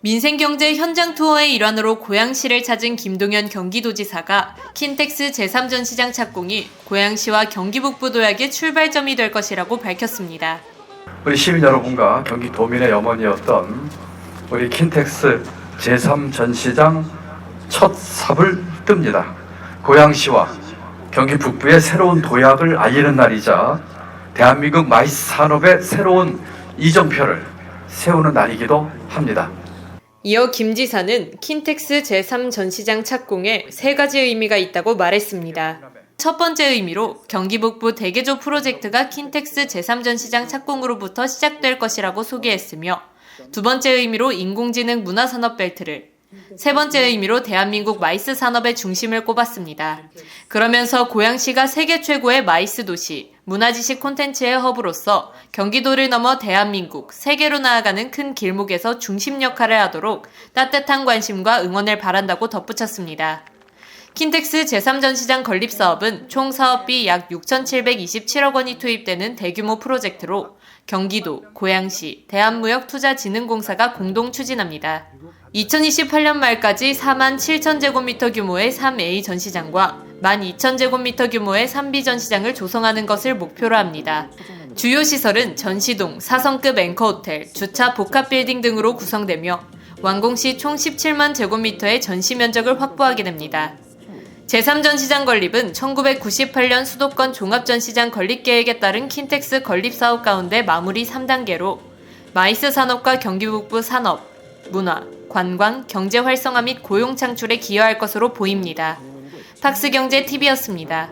민생경제 현장 투어의 일환으로 고양시를 찾은 김동연 경기도지사가 킨텍스 제3전시장 착공이 고양시와 경기 북부 도약의 출발점이 될 것이라고 밝혔습니다. 우리 시민 여러분과 경기 도민의 염원이었던 우리 킨텍스 제3전시장 첫 삽을 뜹니다. 고양시와 경기 북부의 새로운 도약을 알리는 날이자 대한민국 마이스 산업의 새로운 이정표를 세우는 날이기도 합니다. 이어 김 지사는 킨텍스 제3전시장 착공에 세 가지 의미가 있다고 말했습니다. 첫 번째 의미로 경기 북부 대개조 프로젝트가 킨텍스 제3전시장 착공으로부터 시작될 것이라고 소개했으며 두 번째 의미로 인공지능 문화산업 벨트를 세 번째 의미로 대한민국 마이스 산업의 중심을 꼽았습니다. 그러면서 고양시가 세계 최고의 마이스 도시, 문화지식 콘텐츠의 허브로서 경기도를 넘어 대한민국, 세계로 나아가는 큰 길목에서 중심 역할을 하도록 따뜻한 관심과 응원을 바란다고 덧붙였습니다. 킨텍스 제3전시장 건립 사업은 총 사업비 약 6,727억 원이 투입되는 대규모 프로젝트로 경기도, 고양시, 대한무역투자진흥공사가 공동 추진합니다. 2028년 말까지 4만 7천 제곱미터 규모의 3A 전시장과 1만 2천 제곱미터 규모의 3B 전시장을 조성하는 것을 목표로 합니다. 주요 시설은 전시동, 4성급 앵커 호텔, 주차 복합 빌딩 등으로 구성되며 완공 시 총 17만 제곱미터의 전시 면적을 확보하게 됩니다. 제3전시장 건립은 1998년 수도권 종합전시장 건립 계획에 따른 킨텍스 건립 사업 가운데 마무리 3단계로 마이스 산업과 경기북부 산업, 문화, 관광, 경제 활성화 및 고용 창출에 기여할 것으로 보입니다. 팍스경제 TV였습니다.